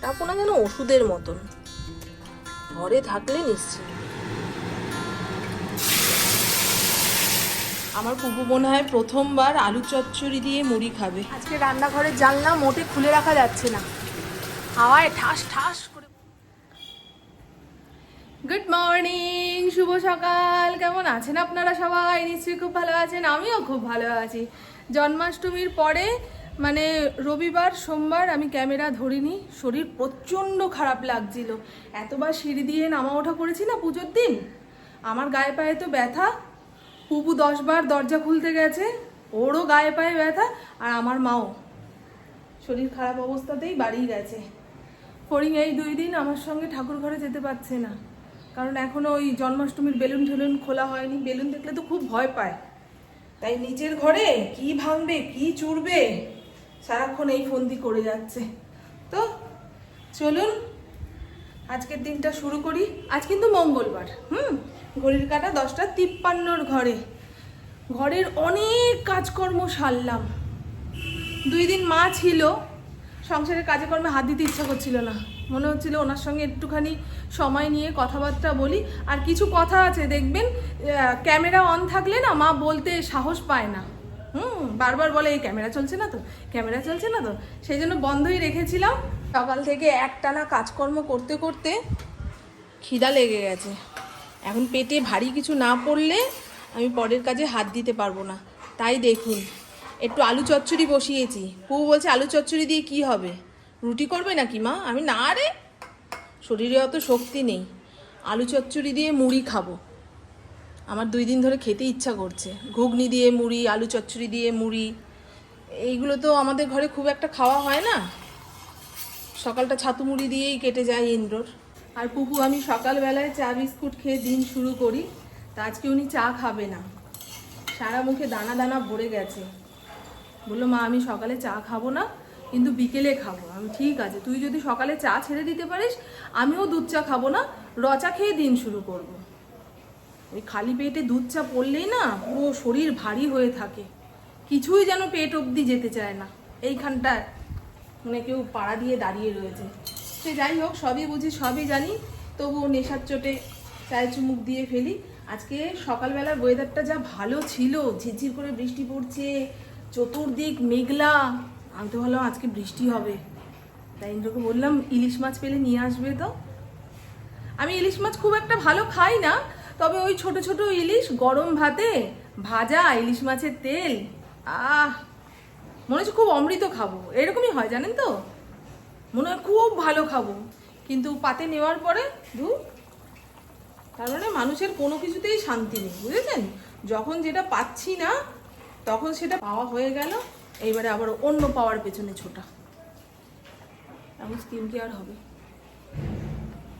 কাটা পোনা যেন ওষুধের মতন। ঘরে থাকলে নিশ্চিত আমার পুপু মনে হয় প্রথমবার আলু চচ্চড়ি দিয়ে মুড়ি খাবে। আজকে রান্নাঘরের জানলা মোটে খুলে রাখা যাচ্ছে না। হাওয়ায় ঠাস ঠাস করে গুড মর্নিং শুভ সকাল। কেমন আছেন আপনারা সবাই? নিশ্চয়ই খুব ভালো আছেন আমিও খুব ভালো আছি। জন্মাষ্টমীর পরে মানে রবিবার, সোমবার আমি ক্যামেরা ধরিনি, শরীর প্রচণ্ড খারাপ লাগছিল। এতবার সিঁড়ি দিয়ে নামা ওঠা করেছি না পুজোর দিন? আমার গায়ে পায়ে তো ব্যথা, পুপু দশবার দরজা খুলতে গেছে, ওরও গায়ে পায়ে ব্যথা, আর আমার মাও। শরীর খারাপ অবস্থাতেই বাড়ি গেছে। ফড়িং এই দুই দিন আমার সঙ্গে ঠাকুর ঘরে যেতে পারছে না। কারণ এখনও ওই জন্মাষ্টমীর বেলুন টেলুন খোলা হয়নি, বেলুন দেখলে তো খুব ভয় পায়। তাই নিজের ঘরে কি ভাঙবে, কি চুরবে? সারাক্ষণ এই ফন্দি করে যাচ্ছে। তো চলুন, আজকের দিনটা শুরু করি। আজ কিন্তু মঙ্গলবার, হুম? ঘড়ির কাটা দশটা তিপ্পান্নর ঘরে। ঘরের অনেক কাজকর্ম সারলাম। দুই দিন মা ছিল, সংসারের কাজে কর্মে হাত দিতে ইচ্ছা করছিল না। মনে হচ্ছিল ওনার সঙ্গে একটুখানি সময় নিয়ে কথাবার্তা বলি। আর কিছু কথা আছে, দেখবেন ক্যামেরা অন থাকলে না মা বলতে সাহস পায় না। হুম, বারবার বলে এই ক্যামেরা চলছে না তো, ক্যামেরা চলছে না তো, সেই জন্য বন্ধই রেখেছিলাম। সকাল থেকে একটানা কাজকর্ম করতে করতে খিদা লেগে গেছে। এখন পেটে ভারী কিছু না পড়লে আমি পরের কাজে হাত দিতে পারব না। তাই দেখুন, একটু আলু চচ্চড়ি বসিয়েছি। পু বলছে, আলু চচ্চড়ি দিয়ে কি হবে? রুটি করবে নাকি মা? আমি, না রে, শরীরে অত শক্তি নেই। আলু চচ্চড়ি দিয়ে মুড়ি খাব। আমার দুই দিন ধরে খেতে ইচ্ছা করছে। ঘুগনি দিয়ে মুড়ি, আলু চচ্চড়ি দিয়ে মুড়ি। এইগুলো তো আমাদের ঘরে খুব একটা খাওয়া হয় না। সকালটা ছাতু মুড়ি দিয়েই কেটে যায় ইন্দ্রর। আর পুপু আমি সকালবেলায় চা, বিস্কুট খেয়ে দিন শুরু করি। তা আজকে উনি চা খাবে না। সারা মুখে দানা দানা ভরে গেছে। বলল, মা, আমি সকালে চা খাব না, কিন্তু বিকেলে খাব। আমি ঠিক আছে, তুই যদি সকালে চা ছেড়ে দিতে পারিস, আমিও দুধ চা খাব না রচা খেয়ে দিন শুরু করব। ওই খালি পেটে দুধ চা পড়লেই না পুরো শরীর ভারী হয়ে থাকে। কিছুই যেন পেট অবধি যেতে চায় না। এইখানটায় মানে কেউ পাড়া দিয়ে দাঁড়িয়ে রয়েছে। সে যাই হোক, সবই বুঝি, সবই জানি। তবুও নেশার চোটে চায়ে চুমুক দিয়ে ফেলি। আজকে সকালবেলার ওয়েদারটা যা ভালো ছিল, ঝিরঝির করে বৃষ্টি পড়ছে, চতুর্দিক মেঘলা। আমি তো ভাবলাম আজকে বৃষ্টি হবে। তাই ইন্দ্রকে বললাম, ইলিশ মাছ পেলে নিয়ে আসবে তো। আমি ইলিশ মাছ খুব একটা ভালো খাই না তবে ওই ছোট ছোট ইলিশ, গরম ভাতে ভাজা ইলিশ মাছের তেল। আহ, মনে হচ্ছে খুব অমৃত খাব। এরকমই হয়, জানেন তো? মনে হয় খুব ভালো খাব। কিন্তু পাতে নেওয়ার পরে ধু তার মানে মানুষের কোনো কিছুতেই শান্তি নেই, বুঝেছেন? যখন যেটা পাচ্ছি না, তখন সেটা পাওয়া হয়ে গেল, এইবারে আবার অন্য পাওয়ার পেছনে ছোটা। এখন স্কিন কেয়ার হবে?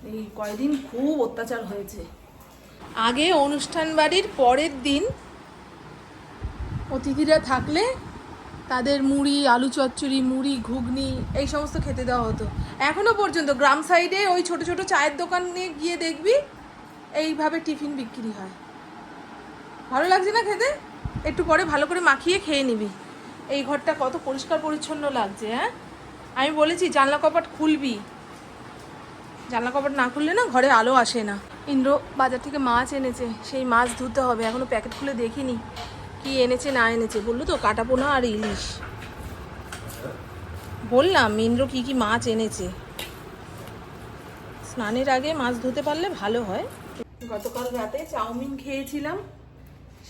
এই কয়দিন খুব অত্যাচার হয়েছে। আগে অনুষ্ঠান বাড়ির পরের দিন অতিথিরা থাকলে তাদের মুড়ি, আলু চচ্চড়ি, মুড়ি, ঘুগনি এই সমস্ত খেতে দেওয়া হতো। এখনও পর্যন্ত গ্রাম সাইডে ওই ছোট ছোট চায়ের দোকানে গিয়ে দেখবি এইভাবে টিফিন বিক্রি হয়। ভালো লাগছে না খেতে? একটু পরে ভালো করে মাখিয়ে খেয়ে নিবি। এই ঘরটা কত পরিষ্কার পরিচ্ছন্ন লাগছে হ্যাঁ? আমি বলেছি, জানলা কপাট খুলবি। জানলা কপাট না খুললে না ঘরে আলো আসে না। ইন্দ্র বাজার থেকে মাছ এনেছে, সেই মাছ ধুতে হবে, এখনও প্যাকেট খুলে দেখিনি। কি এনেছে, না এনেছে, বলল তো কাটা পোনা আর ইলিশ। বললাম, ইন্দ্র কি কি মাছ এনেছে? স্নানের আগে মাছ ধুতে পারলে ভালো হয়। গতকাল রাতে চাউমিন খেয়েছিলাম,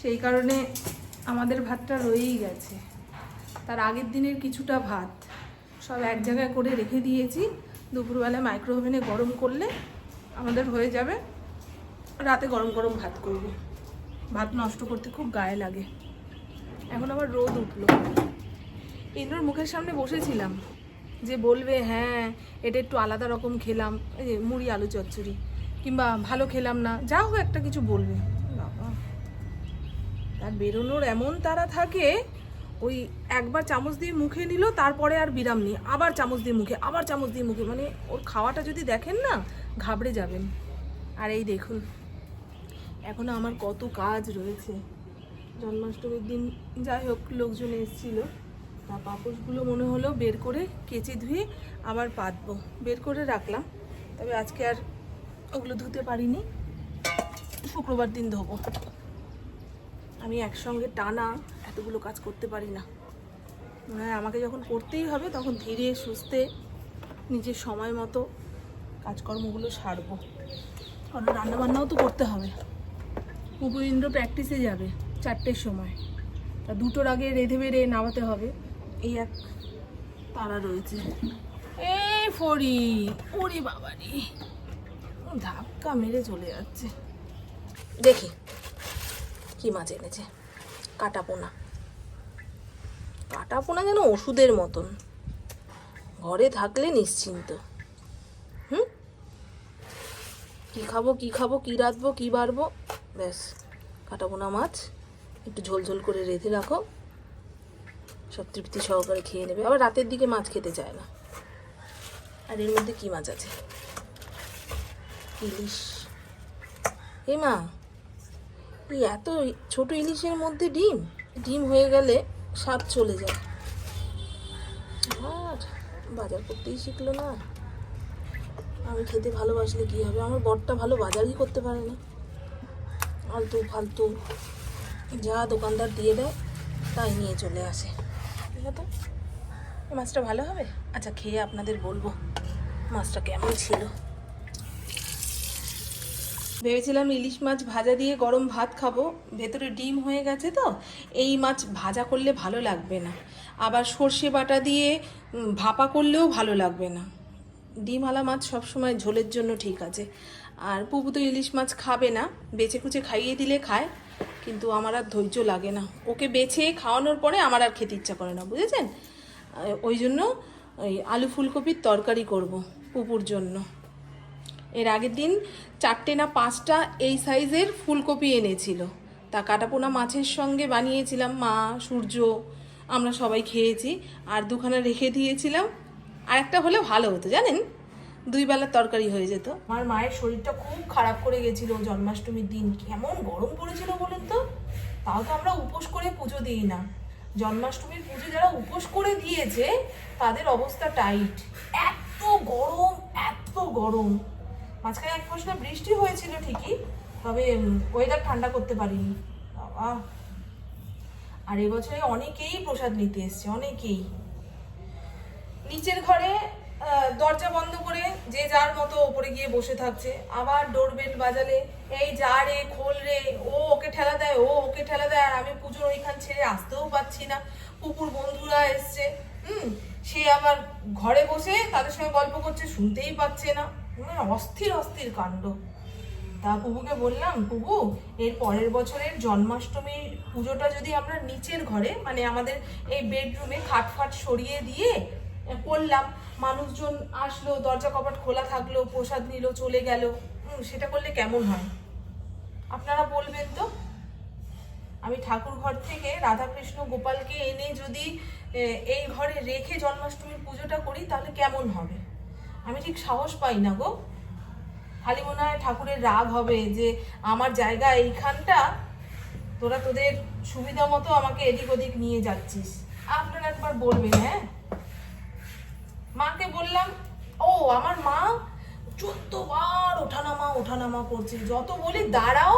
সেই কারণে আমাদের ভাতটা রয়েই গেছে। তার আগের দিনের কিছুটা ভাত, সব এক জায়গায় করে রেখে দিয়েছি। দুপুরবেলা মাইক্রো ওভেনে গরম করলে আমাদের হয়ে যাবে। রাতে গরম গরম ভাত করব। ভাত নষ্ট করতে খুব গায়ে লাগে। এখন আবার রোদ উঠল। ইন্দ্রর মুখের সামনে বসেছিলাম। যে বলবে হ্যাঁ এটা একটু আলাদা রকম খেলাম। এই যে মুড়ি আলু চচ্চড়ি। কিংবা ভালো খেলাম না যা হোক একটা কিছু বলবে। তার বেরোনোর এমন তারা থাকে ওই একবার চামচ দিয়ে মুখে নিল তারপরে আর বিরাম নেই। আবার চামচ দিয়ে মুখে আবার চামচ দিয়ে মুখে। মানে ওর খাওয়াটা যদি দেখেন না ঘাবড়ে যাবেন। আর এই দেখুন এখনও আমার কত কাজ রয়েছে। জন্মাষ্টমীর দিন যাই হোক, লোকজন এসেছিল। তা পাপোশগুলো মনে হলো বের করে কেচে ধুয়ে আবার পাতবো। বের করে রাখলাম। তবে আজকে আর ওগুলো ধুতে পারিনি। শুক্রবার দিন ধোবো। আমি একসঙ্গে টানা এতগুলো কাজ করতে পারি না। হয় আমাকে যখন করতেই হবে, তখন ধীরে, সুস্থে, নিজের সময় মতো কাজকর্মগুলো সারবো। কারণ রান্নাবান্নাও তো করতে হবে। উপরিন্দ্র প্র্যাকটিসে যাবে চারটের সময়। তা দুটোর আগে রেঁধে বেড়ে নামাতে হবে। এই এক তারা রয়েছে। এই ফড়ি, ওরে বাবারি। ধাক্কা মেরে চলে যাচ্ছে। দেখি কি মাছ এনেছে। কাটা পোনা কাটা পোনা যেন ওষুধের মতন। ঘরে থাকলে নিশ্চিন্ত। হুম? কি খাব কি খাব, কি রাঁধবো, কি বাড়বো? ব্যাস কাটা পোনা মাছ। একটু ঝোল ঝোল করে রেঁধে রাখো। সব তৃপ্তি সহকারে খেয়ে নেবে। আবার রাতের দিকে মাছ খেতে চায় না। আর এর মধ্যে কি মাছ আছে? ইলিশ। এ মা, এই এত ছোট ইলিশের মধ্যে ডিম? ডিম হয়ে গেলে স্বাদ চলে যায়। আর বাজার করতেই শিখলো না। আমি খেতে ভালোবাসলে কি হবে? আমার বরটা ভালো বাজারই করতে পারে না। ফালতু ফালতু। যা দোকানদার দিয়ে দেয়, তাই নিয়ে চলে আসে। ঠিক আছে? মাছটা ভালো হবে? আচ্ছা খেয়ে আপনাদের বলব মাছটা কেমন ছিল। ভেবেছিলাম ইলিশ মাছ ভাজা দিয়ে গরম ভাত খাব। ভেতরে ডিম হয়ে গেছে তো, এই মাছ ভাজা করলে ভালো লাগবে না। আবার সর্ষে বাটা দিয়ে ভাপা করলেও ভালো লাগবে না। ডিমওয়ালা মাছ সবসময় ঝোলের জন্য ঠিক আছে। আর পুপু তো ইলিশ মাছ খাবে না। বেছে কুচে খাইয়ে দিলে খায়, কিন্তু আমার আর ধৈর্য লাগে না। ওকে বেছে খাওয়ানোর পরে আমার আর খেতে ইচ্ছা করে না, বুঝেছেন? ওই জন্য ওই আলু ফুলকপির তরকারি করব পুপুর জন্য। এর আগের দিন চারটে না পাঁচটা এই সাইজের ফুলকপি এনেছিল। তা কাটাপোনা মাছের সঙ্গে বানিয়েছিলাম, মা, সূর্য, আমরা সবাই খেয়েছি। আর দুখানা রেখে দিয়েছিলাম। আর একটা হলে ভালো হতো, জানেন? দুই বেলার তরকারি হয়ে যেত। আমার মায়ের শরীরটা খুব খারাপ করে গেছিল জন্মাষ্টমীর দিন। কেমন গরম পড়েছিল বলুন তো? তাও তো আমরা উপোস করে পুজো দিই না। জন্মাষ্টমীর পুজো যারা উপোস করে দিয়েছে, তাদের অবস্থা টাইট। এত গরম এত গরম। মাঝখানে এক ফসলা বৃষ্টি হয়েছিল ঠিকই, তবে ওয়েদার ঠান্ডা করতে পারিনি। বাবা। আর এবছরে অনেকেই প্রসাদ নিতে এসছে, অনেকেই। নিচের ঘরে দরজা বন্ধ করে যে যার মতো ওপরে গিয়ে বসে থাকছে। আবার ডোরবেল বাজালে, এই যা রে, খোল রে, ও ওকে ঠেলা দেয়, ও ওকে ঠেলা দেয়। আর আমি পুজোর ওইখান ছেড়ে আসতেও পাচ্ছি না। পুকুর বন্ধুরা এসছে। হুম, সে আবার ঘরে বসে তাদের সঙ্গে গল্প করছে, শুনতেই পাচ্ছে না। মানে অস্থির অস্থির কাণ্ড। তা পুবুকে বললাম পুবু এর পরের বছরের জন্মাষ্টমীর পুজোটা যদি আমরা নিচের ঘরে মানে আমাদের এই বেডরুমে খাট ফাট সরিয়ে দিয়ে করলাম। মানুষজন আসলো, দরজা কপাট খোলা থাকল, প্রসাদ নিল, চলে গেল। সেটা করলে কেমন হয়? আপনারা বলবেন তো? আমি ঠাকুর ঘর থেকে রাধাকৃষ্ণ গোপালকে এনে যদি এই ঘরে রেখে জন্মাষ্টমীর পুজোটা করি, তাহলে কেমন হবে? আমি ঠিক সাহস পাই না গো। খালি মনে হয় ঠাকুরের রাগ হবে যে, আমার জায়গা এইখানটা, তোরা তোদের সুবিধা মতো আমাকে এদিক ওদিক নিয়ে যাচ্ছিস। আপনারা একবার বলবেন হ্যাঁ? মাকে বললাম, ও, আমার মা চোদ্দ বার ওঠানামা ওঠানামা করছে। যত বলি দাঁড়াও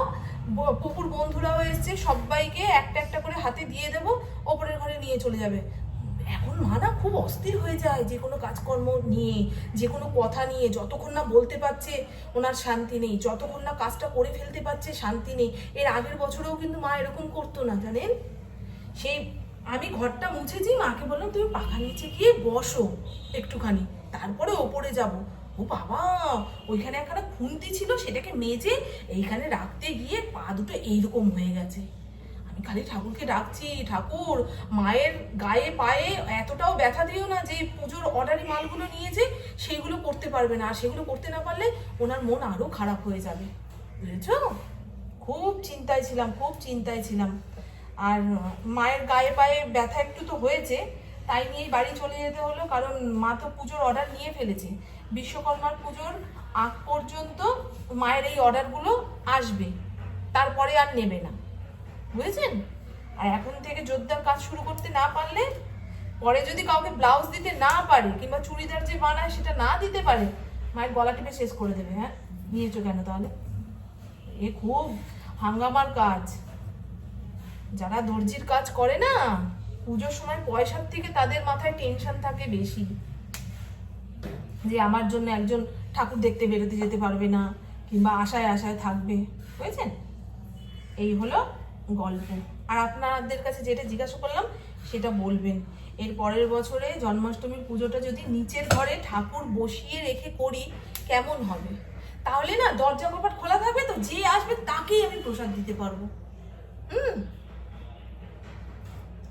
পুকুর বন্ধুরাও এসছে, সবাইকে একটা একটা করে হাতে দিয়ে দেবো, ওপরের ঘরে নিয়ে চলে যাবে। এখন মা না খুব অস্থির হয়ে যায়, যে কোনো কাজকর্ম নিয়ে, যে কোনো কথা নিয়ে, যতক্ষণ না বলতে পারছে ওনার শান্তি নেই, যতক্ষণ না কাজটা করে ফেলতে পারছে শান্তি নেই। এর আগের বছরেও কিন্তু মা এরকম করতো না, জানেন? সেই আমি ঘরটা মুছেছি, মাকে বললাম, তুমি পাখা নিচে গিয়ে বসো একটুখানি, তারপরে ওপরে যাব। ও বাবা, ওইখানে একটা খুন্তি ছিল, সেটাকে মেজে এইখানে রাখতে গিয়ে পা দুটো এইরকম হয়ে গেছে। আমি খালি ঠাকুরকে ডাকছি, ঠাকুর, মায়ের গায়ে, পায়ে এতটাও ব্যথা দিও না যে পুজোর অর্ডারি মালগুলো নিয়েছে সেইগুলো করতে পারবে না, আর সেগুলো করতে না পারলে ওনার মন আরও খারাপ হয়ে যাবে। বুঝেছ? খুব চিন্তায় ছিলাম, খুব চিন্তায় ছিলাম। আর মায়ের গায়ে পায়ে ব্যথা একটু তো হয়েছে, তাই নিয়েই বাড়ি চলে যেতে হলো, কারণ মা তো পুজোর অর্ডার নিয়ে ফেলেছে। বিশ্বকর্মার পুজোর আগ পর্যন্ত মায়ের এই অর্ডারগুলো আসবে, তারপরে আর নেবে না। বুঝেছেন? আর এখন থেকে জোরদার কাজ শুরু করতে না পারলে, পরে যদি কাউকে ব্লাউজ দিতে না পারে, কিংবা চুড়িদার যে বানায় সেটা না দিতে পারে, মায়ের গলা টিপে শেষ করে দেবে হ্যাঁ? নিয়েছো কেন তাহলে? এ খুব হাঙ্গামার কাজ। যারা দর্জির কাজ করে না, পুজোর সময় পয়সার থেকে তাদের মাথায় টেনশন থাকে বেশি। যে আমার জন্য একজন ঠাকুর দেখতে বেরোতে যেতে পারবে না, কিংবা আশায় আশায় থাকবে, বুঝেছেন? এই হলো গল্প। আর আপনাদের কাছে যেটা জিজ্ঞাসা করলাম, সেটা বলবেন। এর পরের বছরে জন্মাষ্টমীর পুজোটা যদি নিচের ঘরে ঠাকুর বসিয়ে রেখে করি, কেমন হবে? তাহলে না দরজা কপাট খোলা থাকবে তো, যে আসবে তাকেই আমি প্রসাদ দিতে পারব। হুম?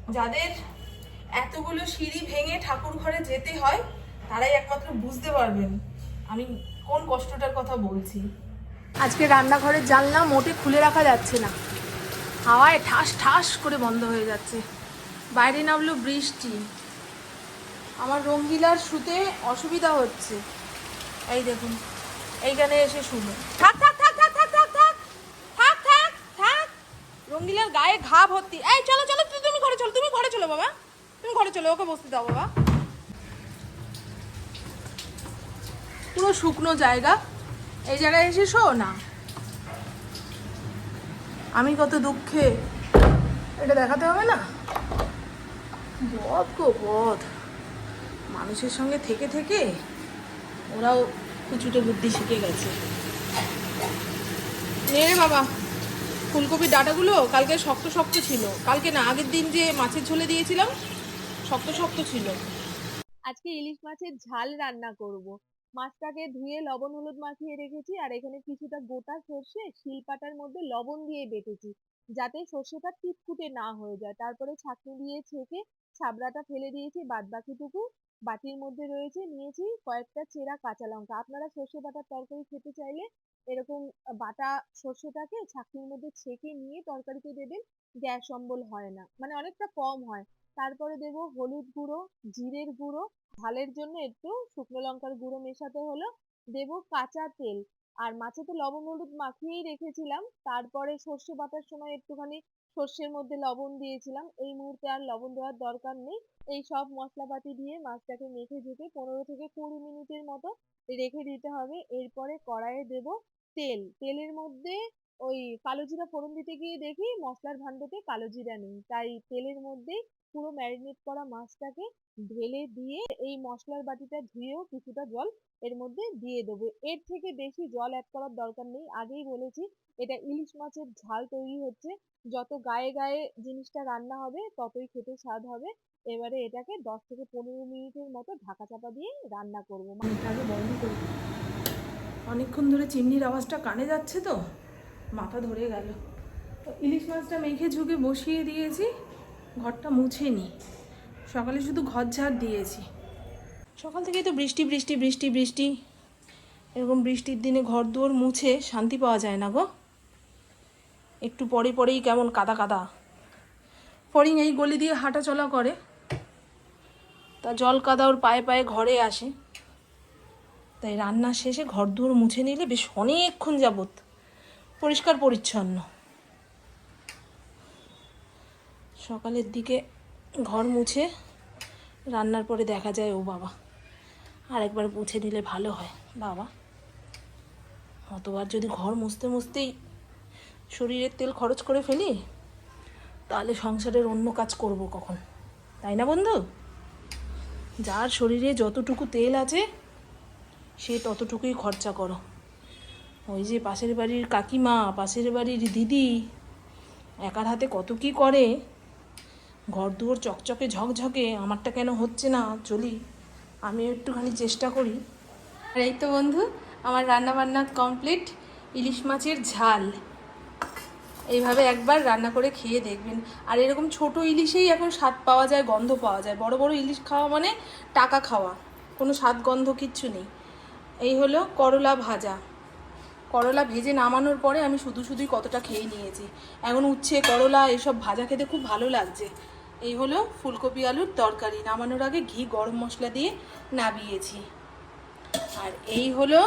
যাদের এতগুলো সিঁড়ি ভেঙে ঠাকুর ঘরে যেতে হয়, তারাই একমাত্র বুঝতে পারবেন আমি কোন কষ্টটার কথা বলছি। আজকে রান্নাঘরের জানলা মোটে খুলে রাখা যাচ্ছে না। হাওয়ায় ঠাস ঠাস করে বন্ধ হয়ে যাচ্ছে। বাইরে নামলো বৃষ্টি। আমার রঙ্গিলার শুতে অসুবিধা হচ্ছে। এই দেখুন, এইখানে এসে শুনো থাক থাক থাক থাক থাক থাক থাক থাক। রঙ্গিলার গায়ে ঘা ভর্তি। এই, চলো চলো তু- তুমি ঘরে চলো তুমি ঘরে চলো বাবা ওকে বসতে দাও বাবা। পুরো শুকনো জায়গা। এই জায়গায় এসে শো না। আমি কত দুঃখে। এটা দেখাতে হবে না? বদ গো বদ। মানুষের সঙ্গে থেকে থেকে ওরাও কুচুটে বুদ্ধি শিখে গেছে। নে বাবা, ফুলকপির ডাটাগুলো কালকে শক্ত শক্ত ছিল। কালকে না, আগের দিন যে মাছের ঝোলে দিয়েছিলাম শক্ত শক্ত ছিল। আজকে ইলিশ মাছের ঝাল রান্না করব। মাছটাকে ধুয়ে লবণ হলুদ মাখিয়ে রেখেছি আর এখানে কিছুটা গোটা সর্ষে, শিলপাটার মধ্যে লবণ দিয়ে বেটেছি যাতে সর্ষেটা তিতকুটে না হয়ে যায়। তারপরে ছাঁকনি দিয়ে ছেঁকে ছাবড়াটা ফেলে দিয়েছি বাদ বাকিটুকু বাটির মধ্যে রয়েছে, নিয়েছি কয়েকটা চেরা কাঁচা লঙ্কা। আপনারা সর্ষে বাটার তরকারি খেতে চাইলে এরকম বাটা সর্ষেটাকে ছাঁকনির মধ্যে ছেঁকে নিয়ে তরকারিতে দেবেন। গ্যাস অম্বল হয় না মানে অনেকটা কম হয়। তারপরে দেবো হলুদ গুঁড়ো, জিরের গুঁড়ো, ঝালের জন্য একটু শুকনো লঙ্কার গুঁড়ো মেশাতে হলো। দেব কাঁচা তেল, আর মাছে তো লবণ হলুদ মাখিয়েই রেখেছিলাম। তারপরে সর্ষে বাটার সময় একটুখানি সর্ষের মধ্যে লবণ দিয়েছিলাম। এই মুহূর্তে আর লবণ দেওয়ার দরকার নেই। এই সব মশলাপাতি দিয়ে মাছটাকে মেখে ঝুঁকে পনেরো থেকে কুড়ি মিনিটের মতো রেখে দিতে হবে। এরপরে কড়াইয়ে দেবো তেল। তেলের মধ্যে ওই কালো জিরা ফোড়ন দিতে গিয়ে দেখি মশলার ভাণ্ডতে কালো জিরা নেই। তাই তেলের মধ্যেই পুরো ম্যারিনেট করা মাছটাকে ঢেলে দিয়ে এই মশলার বাটিটা ধুয়েও কিছুটা জল এর মধ্যে দিয়ে দেবো। এর থেকে বেশি জল অ্যাড করার দরকার নেই। আগেই বলেছি, এটা ইলিশ মাছের ঝাল তৈরি হচ্ছে। যত গায়ে গায়ে জিনিসটা রান্না হবে, ততই খেতে স্বাদ হবে। এবারে এটাকে দশ থেকে পনেরো মিনিটের মতো ঢাকা চাপা দিয়ে রান্না করব। আগে বন্ধ করি অনেকক্ষণ ধরে চিমনির আওয়াজটা কানে যাচ্ছে তো? মাথা ধরে গেল। তো ইলিশ মাছটা মেখে ঝুঁকে বসিয়ে দিয়েছি। ঘরটা মুছে নি। সকালে শুধু ঘর ঝাড় দিয়েছি। সকাল থেকেই তো বৃষ্টি বৃষ্টি বৃষ্টি বৃষ্টি। এরকম বৃষ্টির দিনে ঘর দুয়ার মুছে শান্তি পাওয়া যায় না গো। একটু পরে পরেই কেমন কাদা কাদা। ফড়িং এই গলি দিয়ে হাঁটা চলা করে। তা জল কাদা ওর পায়ে পায়ে ঘরে আসে। তাই রান্না শেষে ঘর দুয়ার মুছে নিলে বেশ অনেকক্ষণ যাবত পরিষ্কার পরিচ্ছন্ন। সকালের দিকে ঘর মুছে রান্নার পরে দেখা যায় ও বাবা। আরেকবার মুছে নিলে ভালো হয়, বাবা। অতবার যদি ঘর মুছতে মুছতেই শরীরের তেল খরচ করে ফেলি, তাহলে সংসারের অন্য কাজ করব কখন? তাই না বন্ধু? যার শরীরে যতটুকু তেল আছে, সে ততটুকুই খরচা করো। ওই যে পাশের বাড়ির কাকিমা, পাশের বাড়ির দিদি, একার হাতে কত কি করে ঘর দুয়ার চকচকে ঝকঝকে, আমারটা কেন হচ্ছে না? চলি, আমি একটুখানি চেষ্টা করি। আর এই তো বন্ধু, আমার রান্না বান্না কমপ্লিট ইলিশ মাছের ঝাল। এইভাবে একবার রান্না করে খেয়ে দেখবেন। আর এরকম ছোট ইলিশেই এখন স্বাদ পাওয়া যায়, গন্ধ পাওয়া যায়। বড় বড় ইলিশ খাওয়া মানে টাকা খাওয়া, কোনো স্বাদ গন্ধ কিচ্ছু নেই। এই হলো করলা ভাজা। করলা ভেজে নামানোর পরে আমি শুধু শুধুই কতটা খেয়ে নিয়েছি। এখন উচ্ছে, করলা, এসব ভাজা খেতে খুব ভালো লাগছে। এই হলো ফুলকপি আলুর তরকারি। নামানোর আগে ঘি, গরম মশলা দিয়ে নাবিয়েছি। আর এই হলো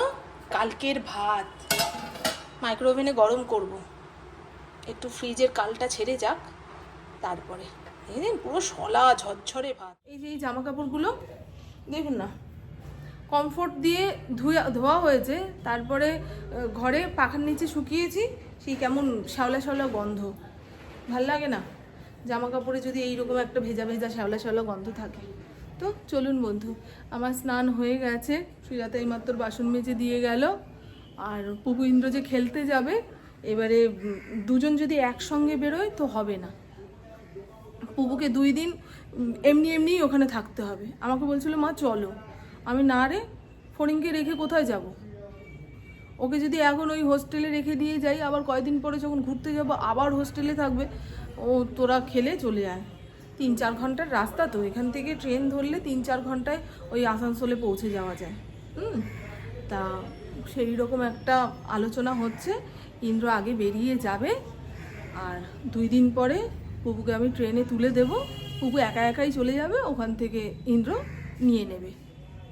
কালকের ভাত। মাইক্রোওভেনে গরম করব। একটু ফ্রিজের কালটা ছেড়ে যাক, তারপরে। দেখেন পুরো শলা, ঝরঝরে ভাত। এই যে এই জামা কাপড়গুলো দেখুন না। কমফোর্ট দিয়ে ধুয়া, ধোয়া হয়েছে। তারপরে ঘরে পাখার নিচে শুকিয়েছি। সেই কেমন শ্যাওলা শ্যাওলা গন্ধ। ভালো লাগে না? জামা কাপড়ে যদি এইরকম একটা ভেজা ভেজা শ্যাওলা শ্যাওলা গন্ধ থাকে। তো চলুন বন্ধু, আমার স্নান হয়ে গেছে, সুজাতা এইমাত্র বাসন মেজে দিয়ে গেল, আর পুপু ইন্দ্র যে খেলতে যাবে, এবারে দুজন যদি একসঙ্গে বেরোয় তো হবে না। পুপুকে দুই দিন, এমনি এমনি ওখানে থাকতে হবে। আমাকে বলছিল, মা, চলো। আমি না রে, ফড়িংকে রেখে কোথায় যাব? ওকে যদি এখন ওই হোস্টেলে রেখে দিয়ে যাই, আবার কয়দিন পরে যখন ঘুরতে যাব, আবার হোস্টেলে থাকবে। ও তোরা খেলে চলে যায় তিন চার ঘণ্টার রাস্তা তো, এখান থেকে ট্রেন ধরলে তিন চার ঘন্টায় ওই আসানসোলে পৌঁছে যাওয়া যায়। হুম? তা সেই রকম একটা আলোচনা হচ্ছে, ইন্দ্র আগে বেরিয়ে যাবে, আর দুই দিন পরে পুপুকে আমি ট্রেনে তুলে দেব। পুপু একা একাই চলে যাবে, ওখান থেকে ইন্দ্র নিয়ে নেবে।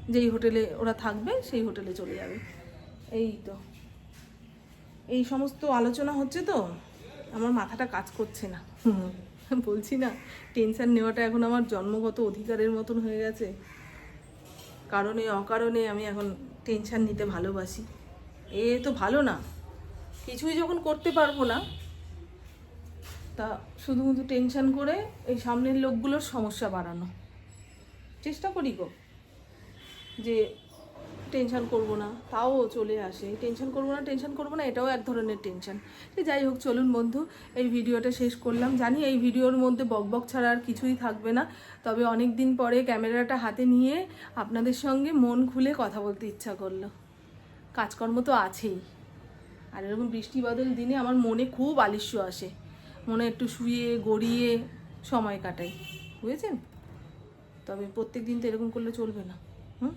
যেই হোটেলে ওরা থাকবে, সেই হোটেলে চলে যাবে। এই তো। এই সমস্ত আলোচনা হচ্ছে তো, আমার মাথাটা কাজ করছে না। বলছি না, টেনশন নেওয়াটা এখন আমার জন্মগত অধিকারের মতন হয়ে গেছে। কারণে, অকারণে আমি এখন টেনশন নিতে ভালোবাসি। এ তো ভালো না, কিছুই যখন করতে পারব না, তা শুধু শুধু টেনশন করে এই সামনের লোকগুলোর সমস্যা বাড়ানো। চেষ্টা করি গো, যে টেনশন করব না, তাও চলে আসে। টেনশন করব না, টেনশন করব না, এটাও এক ধরনের টেনশন। যাই হোক, চলুন বন্ধু, এই ভিডিওটা শেষ করলাম। জানি এই ভিডিওর মধ্যে বকবক ছাড়া আর কিছুই থাকবে না, তবে অনেক দিন পরে ক্যামেরাটা হাতে নিয়ে আপনাদের সঙ্গে মন খুলে কথা বলতে ইচ্ছা করল। কাজকর্ম তো আছেই। আর এরকম বৃষ্টি বাদল দিনে আমার মনে খুব আলিস্য আসে। মনে একটু শুয়ে, গড়িয়ে সময় কাটাই। বুঝেছেন? তবে প্রত্যেক দিন তো এরকম করলে চলবে না। হুম?